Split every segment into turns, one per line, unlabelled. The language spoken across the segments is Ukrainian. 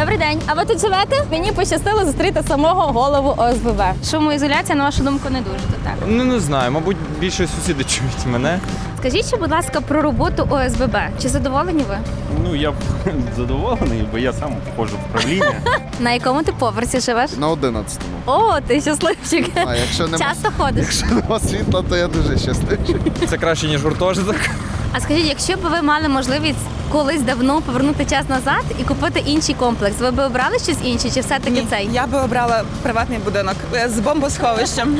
Добрий день. А ви тут живете? Мені пощастило зустріти самого голову ОСББ. Шумоізоляція, на вашу думку, не дуже то так.
Ну не знаю, мабуть, більше сусіди чують мене.
Скажіть, ще, будь ласка, про роботу ОСББ. Чи задоволені ви?
Ну я задоволений, бо я сам входжу в правління.
На якому ти поверсі живеш?
На 11-му.
О, ти щасливчик.
А якщо нема,
Часто ходиш.
якщо нема світла, то я дуже щасливий.
Це краще, ніж гуртожиток.
А скажіть, якщо б ви мали можливість колись давно повернути час назад і купити інший комплекс, ви б обрали щось інше, чи все-таки
Ні,
цей?
Я би обрала приватний будинок е, з бомбосховищем.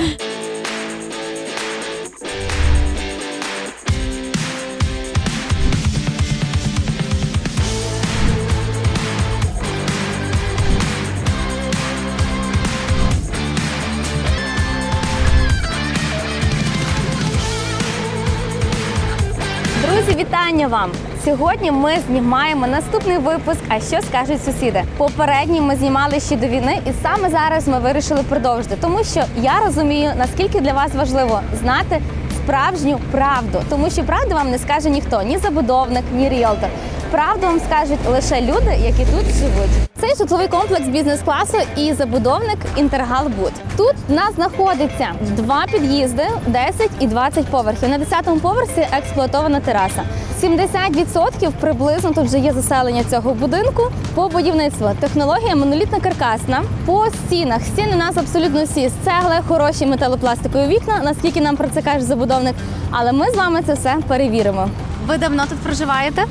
Вітання вам! Сьогодні ми знімаємо наступний випуск. А що скажуть сусіди? Попередній ми знімали ще до війни, і саме зараз ми вирішили продовжити, тому що я розумію, наскільки для вас важливо знати справжню правду, тому що правду вам не скаже ніхто, ні забудовник, ні ріелтор. Правду вам скажуть лише люди, які тут живуть. Цей житловий комплекс бізнес-класу і забудовник Інтергалбуд. Тут в нас знаходиться два під'їзди, 10 і 20 поверхів. На 10-му поверсі експлуатована тераса. 70% приблизно тут вже є заселення цього будинку по будівництву. Технологія монолітна каркасна. По стінах стіни у нас абсолютно всі з цегли, хороші металопластикові вікна. Наскільки нам про це каже забудовник. Але ми з вами це все перевіримо. Ви давно тут проживаєте?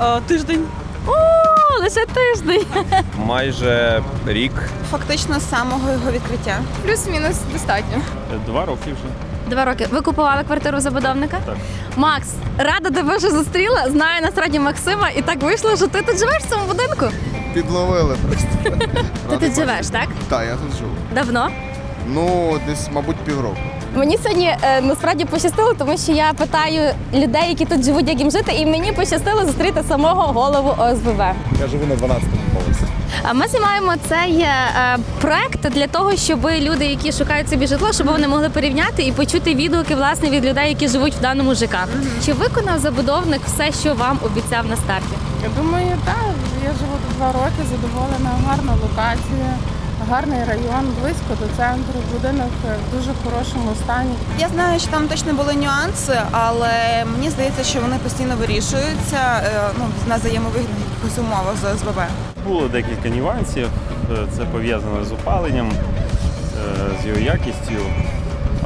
О, тиждень.
О, лише тиждень.
Майже рік.
Фактично з самого його відкриття.
Плюс-мінус достатньо.
Два роки вже.
Два роки. Ви купували квартиру забудовника?
Так.
Макс, рада тебе вже зустріла. Знаю насправді Максима, і так вийшло, що ти тут живеш в цьому будинку.
Підловили просто.
Ти тут живеш, так?
Так, я тут живу.
Давно.
Ну, десь, мабуть, півроку.
Мені сьогодні е, насправді пощастило, тому що я питаю людей, які тут живуть, як їм жити, і мені пощастило зустріти самого голову ОСББ.
Я живу на 12-му поверсі.
А ми знімаємо цей е, проект для того, щоб люди, які шукають собі житло, щоб вони могли порівняти і почути відгуки власне від людей, які живуть в даному ЖК. Чи виконав забудовник все, що вам обіцяв на старті?
Я думаю, так. Я живу тут два роки, задоволена, гарна локація, гарний район, близько до центру, будинок в дуже хорошому стані.
Я знаю, що там точно були нюанси, але мені здається, що вони постійно вирішуються е, ну, на взаємовигідних умовах з ОСББ.
Було декілька нюансів. Е, Це пов'язано з опаленням, е, з його якістю,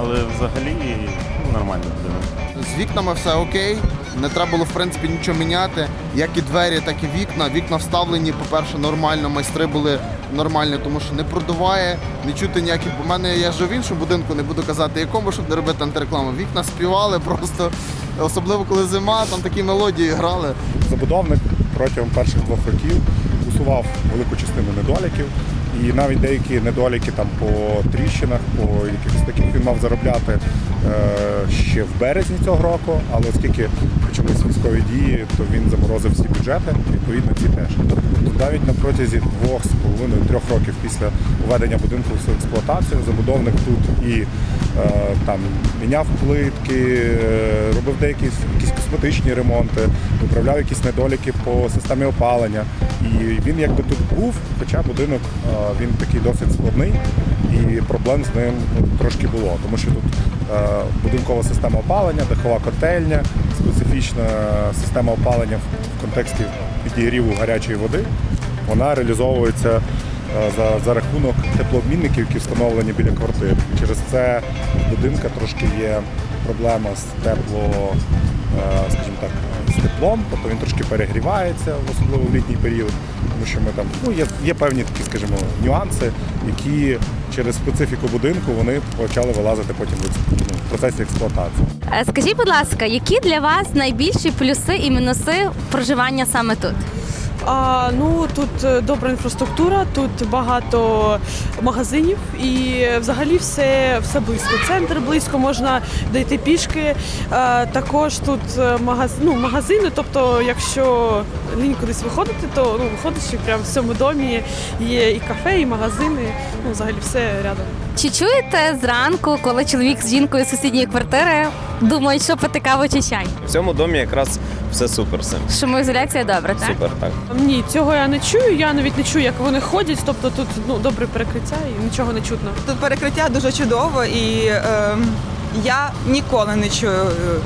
але взагалі ну, нормально будинок.
З вікнами все окей. Не треба було, в принципі, нічого міняти. Як і двері, так і вікна. Вікна вставлені, по-перше, нормально. Майстри були нормальні, тому що не продуває, не чути ніяких. В мене я жив в іншому будинку, не буду казати якому, щоб не робити антирекламу. Вікна співали просто, особливо коли зима, там такі мелодії грали.
Забудовник протягом перших двох років усував велику частину недоліків. І навіть деякі недоліки там по тріщинах, по якихось таких він мав заробляти ще в березні цього року, але оскільки почались військові дії, то він заморозив всі бюджети, відповідно ці теж. Тобто навіть на протязі двох з половиною трьох років після введення будинку в експлуатацію забудовник тут і е, там міняв плитки, е, робив деякі якісь косметичні ремонти, виправляв якісь недоліки по системі опалення. І він якби тут був, хоча будинок е, він такий досить складний, і проблем з ним ну, трошки було, тому що тут е, будинкова система опалення, дахова котельня, специфічна система опалення в- контексті підігріву гарячої води. Вона реалізовується е, за, за рахунок теплообмінників, які встановлені біля квартир. Через це будинка трошки є проблема з тепло, е, скажімо так, з теплом, тобто він трошки перегрівається, особливо в літній період, тому що ми там ну є, є певні такі, скажімо, нюанси, які через специфіку будинку вони почали вилазити потім в ну, процесі експлуатації.
Е, Скажіть, будь ласка, які для вас найбільші плюси і мінуси проживання саме тут?
А, ну тут е, добра інфраструктура, тут багато магазинів і взагалі все, все близько. Центр близько, можна дійти пішки. А, також тут е, магаз, ну, магазини, тобто, якщо лінь кудись виходити, то ну, виходиш і прямо в цьому домі є і кафе, і магазини. Ну, взагалі все рядом.
Чи чуєте зранку, коли чоловік з жінкою з сусідньої квартири думають, що пити каву чи чай?
В цьому домі якраз все супер. Все.
Шумоізоляція добре, так?
Супер, так.
Ні, цього я не чую. Я навіть не чую, як вони ходять. Тобто тут ну добре перекриття і нічого не чутно.
Тут перекриття дуже чудово, і е, я ніколи не чую,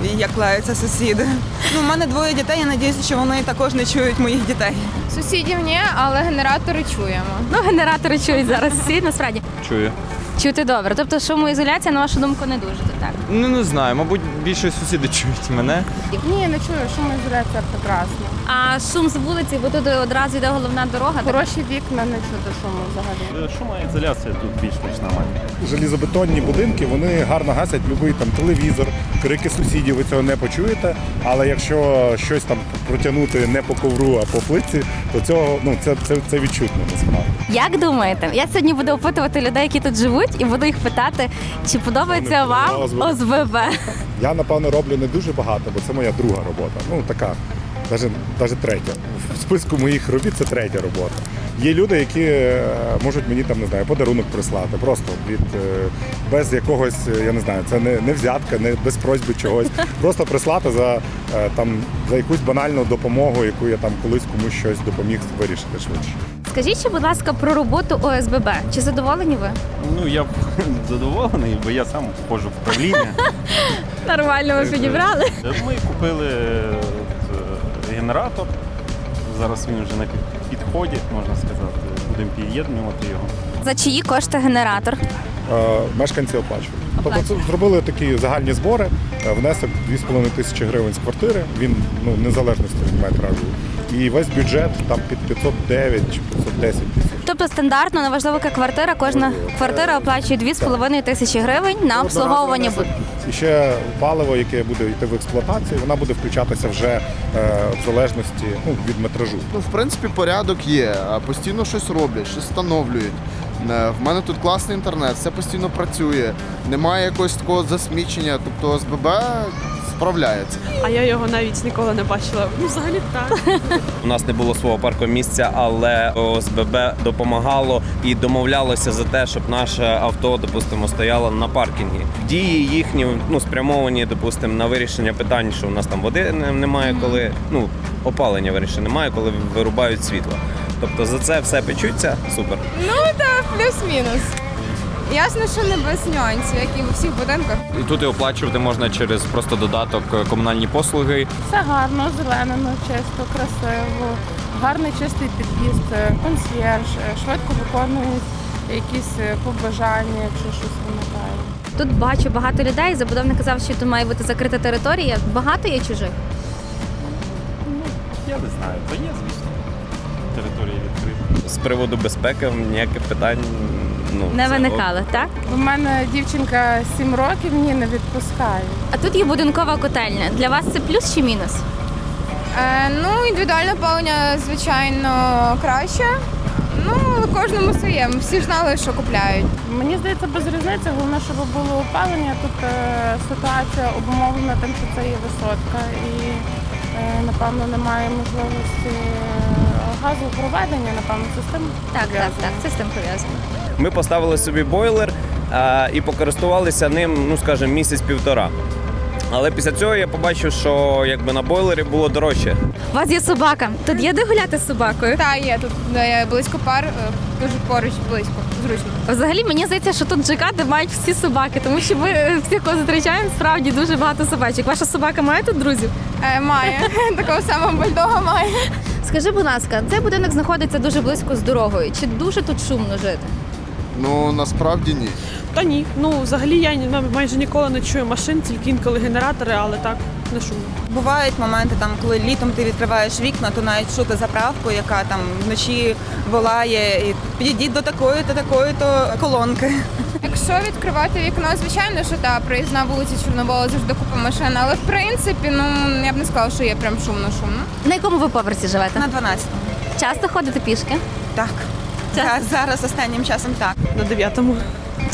е, як лаються сусіди. Ну, у мене двоє дітей, я сподіваюся, що вони також не чують моїх дітей.
Сусідів ні, але генератори чуємо.
Ну, генератори чують зараз всі, насправді.
Чую.
Чути добре. Тобто шумоізоляція, на вашу думку, не дуже то так.
Ну не знаю, мабуть, більше сусіди чують мене.
Ні, не чую, шумоізоляція прекрасна.
А шум з вулиці, бо тут одразу йде головна дорога.
Хороші вікна, не чути шуму взагалі.
Е, Шумоізоляція тут більш-менш нормальна.
Желізобетонні будинки вони гарно гасять будь-який там телевізор, крики сусідів, ви цього не почуєте. Але якщо щось там протягнути не по ковру, а по плитці, то цього ну це, це, це відчутно насправді.
Як думаєте? Я сьогодні буду опитувати людей, які тут живуть, і буду їх питати, чи подобається вам.
ОСББ. Я напевно роблю не дуже багато, бо це моя друга робота. Ну така, навіть, навіть третя. В списку моїх робіт це третя робота. Є люди, які е, можуть мені там не знаю, подарунок прислати, просто від е, без якогось, е, я не знаю, це не, не взятка, не без просьби чогось. Просто прислати за там за якусь банальну допомогу, яку я там колись комусь щось допоміг вирішити швидше.
Скажіть, ще, будь ласка, про роботу ОСББ. Чи задоволені ви?
Ну я задоволений, бо я сам входжу в правління.
Нормально ви підібрали.
Ми купили генератор. Зараз він вже на підході, можна сказати. Будемо під'єднувати його.
За чиї кошти генератор?
Е, мешканці оплачують. Тобто це зробили такі загальні збори, е, внесок 2,5 тисячі гривень з квартири, він ну, незалежності від метра. І весь бюджет там під 509 чи 510 тисяч.
Тобто стандартно, неважливо, яка квартира, кожна квартира оплачує 2,5 тисячі гривень на обслуговування.
І ще паливо, яке буде йти в експлуатацію, вона буде включатися вже е, в залежності ну, від метражу.
Ну, в принципі, порядок є. Постійно щось роблять, щось встановлюють. Е, В мене тут класний інтернет, все постійно працює. Немає якогось такого засмічення. Тобто СББ справляється.
А я його навіть ніколи не бачила. Ну, взагалі так.
У нас не було свого паркомісця, але ОСББ допомагало і домовлялося за те, щоб наше авто, допустимо, стояло на паркінгі. Дії їхні ну спрямовані, допустимо, на вирішення питань, що у нас там води немає, коли ну опалення вирішення немає, коли вирубають світло. Тобто за це все печуться. Супер.
Ну так, плюс-мінус. Ясно, що не без нюансів, як і в усіх будинках.
І тут і оплачувати можна через просто додаток е, комунальні послуги.
Все гарно, зелено, чисто, красиво, гарний чистий під'їзд, е, консьєрж, е, швидко виконують якісь побажання, якщо щось виникає.
Тут бачу багато людей. Забудовник казав, що тут має бути закрита територія. Багато є чужих.
Я не знаю, то є, звісно. Територія відкрита.
З приводу безпеки ніяких питань ну
Не
це
виникало, так?
У мене дівчинка 7 років, ні, не відпускає.
А тут є будинкова котельня. Для вас це плюс чи мінус?
Е, ну, індивідуальне опалення, звичайно, краще. Ну, кожному своєму. Всі ж знали, що купляють.
Мені здається, без різниці, головне, щоб було опалення. Тут е, ситуація обумовлена тим, що це є висотка, і е, напевно немає можливості е, газопроведення, напевно, це з тим
Так, так,
пов'язано.
так. Це з тим пов'язано.
Ми поставили собі бойлер е, і покористувалися ним, ну скажімо, місяць-півтора. Але після цього я побачив, що якби на бойлері було дорожче.
У вас є собака. Тут є де гуляти з собакою.
Та є тут е, близько пар, е, дуже поруч, близько, зручно.
Взагалі мені здається, що тут ЖК, де мають всі собаки, тому що ми е, всіх кого зустрічаємо, справді дуже багато собачок. Ваша собака має тут друзів?
Е, має. Такого самого бульдога має.
Скажи, будь ласка, цей будинок знаходиться дуже близько з дорогою. Чи дуже тут шумно жити?
Ну насправді ні.
Та ні. Ну, взагалі я ні- майже ніколи не чую машин, тільки інколи генератори, але так не шумно.
Бувають моменти, там, коли літом ти відкриваєш вікна, то навіть чути заправку, яка там вночі волає, і підійдіть до такої то такої то колонки.
Якщо відкривати вікно, звичайно, що та проїзна вулиця Чорновола завжди купа машин, але в принципі, ну я б не сказала, що є прям шумно-шумно.
На якому ви поверсі живете?
На 12-му.
Часто ходите пішки?
Так. За- Зараз останнім часом так.
На дев'ятому.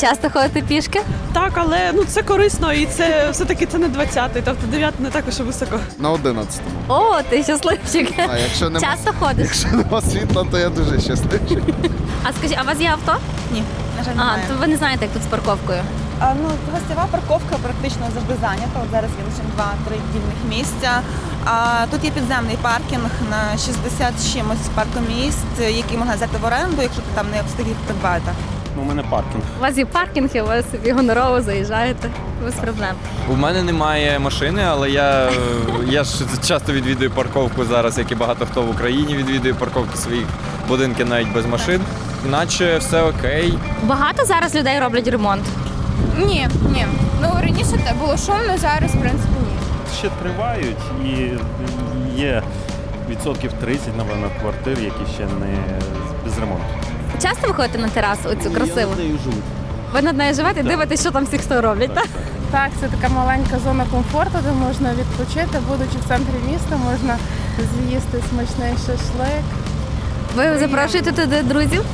Часто ходите пішки?
Так, але ну це корисно і це все-таки це не 20-й, тобто 9 не також високо.
На 11-му.
О, ти щасливчик.
А якщо нема,
Часто ходиш.
якщо нема світла, то я дуже щасливий.
А скажіть, а у вас є авто?
Ні, на жаль,
А,
немає.
то ви не знаєте, як тут з парковкою.
А, ну, гостєва парковка практично завжди зайнята. От зараз є лише два-три вільних місця. А тут є підземний паркінг на 60 з чимось паркомісць, які можна взяти в оренду, якщо ти там не встиг їх придбати.
Ну, у мене паркінг.
У вас є паркінг, і у вас собі гонорово заїжджаєте без проблем.
У мене немає машини, але я, я ж часто відвідую парковку зараз, як і багато хто в Україні відвідує парковки своїх будинків навіть без машин. Наче все окей.
Багато зараз людей роблять ремонт.
Ні, ні. Ну раніше те було шумно, зараз в принципі ні.
Ще тривають і є відсотків 30, напевно, квартир, які ще не без ремонту.
Часто виходите на терасу оцю красиву?
Я нею живу.
Ви над нею живете і дивитесь, що там всіх хто роблять, так?
Так, це така маленька зона комфорту, де можна відпочити, будучи в центрі міста, можна з'їсти смачний шашлик.
Ви запрошуєте туди друзів?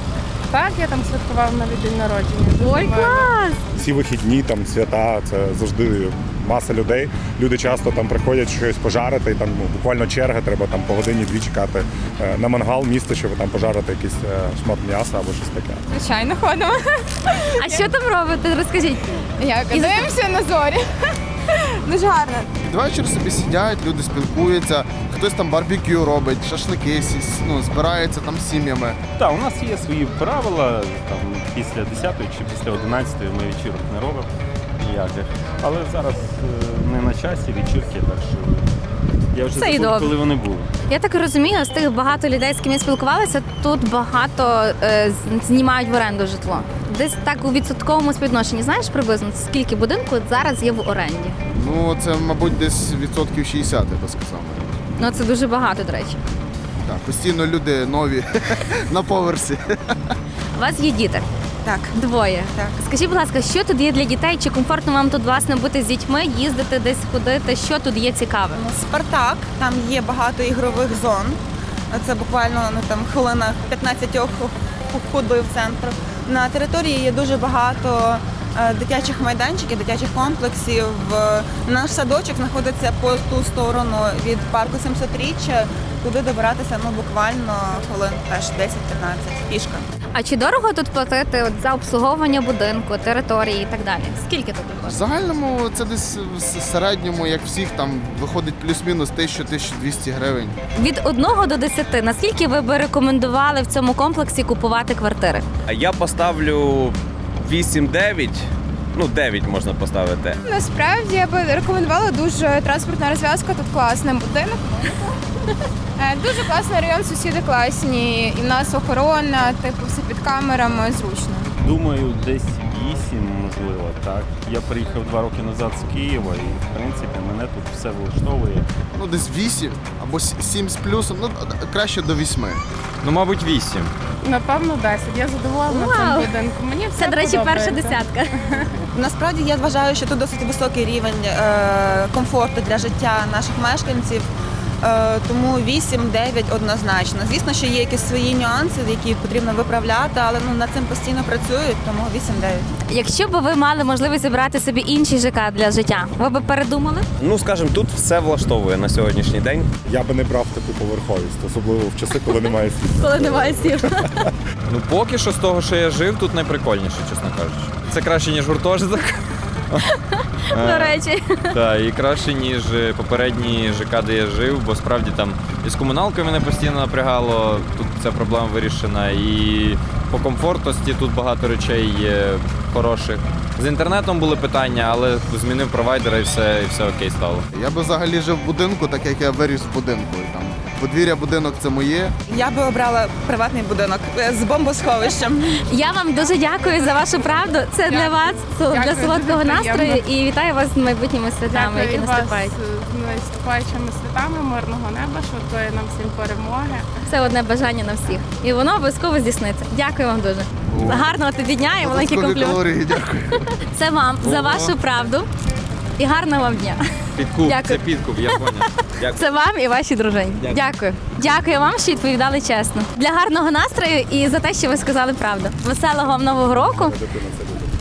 Так, я там святкував навіть день народження.
Ой, клас!
Всі вихідні, там свята, це завжди маса людей. Люди часто там приходять щось пожарити, і там ну, буквально черга, треба там по годині-дві чекати е, на мангал місто, щоб там пожарити якийсь е, шмат м'яса або щось таке.
Звичайно, ходимо.
А що там робите? Розкажіть.
Як дивимося на зорі. Дуже гарно.
Під вечір собі сидять, люди спілкуються, хтось там барбекю робить, шашлики сі- ну, збирається там з сім'ями.
Так, у нас є свої правила. Там після 10 чи після 11 ми вечірок не робимо ніяких. Але зараз е, не на часі вечірки, так що я вже
Це
забув,
добре.
коли вони були.
Я так розумію, з тих багато людей, з ким я спілкувалася, тут багато е, знімають в оренду житло. Десь так у відсотковому співвідношенні. Знаєш приблизно скільки будинку зараз є в оренді?
Ну, це, мабуть, десь відсотків 60, я би сказав.
Ну це дуже багато, до речі.
Так, постійно люди нові на поверсі.
У вас є діти.
Так.
Двоє.
Так.
Скажіть, будь ласка, що тут є для дітей? Чи комфортно вам тут власне бути з дітьми, їздити десь ходити? Що тут є цікаве?
Ну, Спартак, там є багато ігрових зон. Це буквально ну, там хвилина 15 ходи в центр. На території є дуже багато дитячих майданчиків, дитячих комплексів. Е, Наш садочок знаходиться по ту сторону від парку 700-річчя, куди добиратися ну, буквально хвилин теж 10-15 пішка.
А чи дорого тут платити от за обслуговування будинку, території і так далі? Скільки тут
В загальному це десь в середньому, як всіх, там виходить плюс-мінус 1000-1200 гривень.
Від 1 до 10, наскільки ви би рекомендували в цьому комплексі купувати квартири?
А я поставлю 8-9. Ну, 9 можна поставити.
Насправді я би рекомендувала дуже транспортна розв'язка, тут класний будинок. Е, Дуже класний район, сусіди класні, і в нас охорона, типу, все під камерами, зручно.
Думаю, десь 8, можливо, так. Я приїхав два роки назад з Києва і, в принципі, мене тут все влаштовує.
Ну, десь 8 або 7 з плюсом, ну краще до 8.
Ну, мабуть, вісім.
Напевно, 10. Я задоволена
Вау.
цим будинком. Мені все
Це, до речі, перша
подобається.
десятка.
Насправді я вважаю, що тут досить високий рівень е, комфорту для життя наших мешканців. Е, тому 8-9 однозначно. Звісно, що є якісь свої нюанси, які потрібно виправляти, але ну над цим постійно працюють, тому 8-9.
Якщо б ви мали можливість обрати собі інший ЖК для життя, ви б передумали?
Ну, скажімо, тут все влаштовує на сьогоднішній день.
Я би не брав таку поверховість, особливо в часи, коли немає світла.
Коли немає сів.
Ну, поки що з того, що я жив, тут найприкольніше, чесно кажучи. Це краще, ніж гуртожиток.
До речі.
Так, і краще, ніж попередній ЖК, де я жив, бо справді там і з комуналкою мене постійно напрягало, тут ця проблема вирішена. І по комфортності тут багато речей є хороших. З інтернетом були питання, але змінив провайдера і все, і все окей стало.
Я би взагалі жив в будинку, так як я виріс в будинку. І там подвір'я будинок це моє.
Я би обрала приватний будинок е, з бомбосховищем.
Я вам дуже дякую за вашу правду. Це для вас, це для солодкого настрою і вітаю вас з майбутніми святами, які
Дякую і вас
наступають.
з наступаючими святами, мирного неба, швидкої нам всім перемоги.
Це одне бажання на всіх. І воно обов'язково здійсниться. Дякую вам дуже. Гарного тобі дня і маленький
Додаткові
комплімент. Це вам за вашу правду і гарного вам дня.
Підкуп,
Дякую.
це підкуп, я поняв. Дякую.
Це вам і вашій дружині. Дякую. Дякую вам, що відповідали чесно. Для гарного настрою і за те, що ви сказали правду. Веселого вам нового року.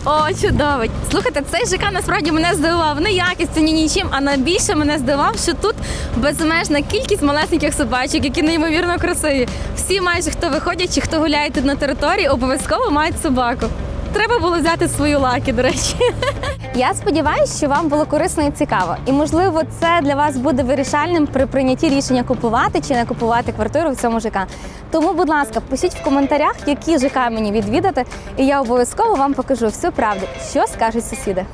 О, чудово. Слухайте, цей ЖК насправді мене здивував не якістю, ні нічим, а найбільше мене здивував, що тут безмежна кількість малесеньких собачок, які неймовірно красиві. Всі майже хто виходять чи хто гуляє тут на території, обов'язково мають собаку. Треба було взяти свою лаки, до речі. Я сподіваюся, що вам було корисно і цікаво. І можливо, це для вас буде вирішальним при прийнятті рішення купувати чи не купувати квартиру в цьому ЖК. Тому, будь ласка, пишіть в коментарях, які ЖК мені відвідати, і я обов'язково вам покажу всю правду, що скажуть сусіди.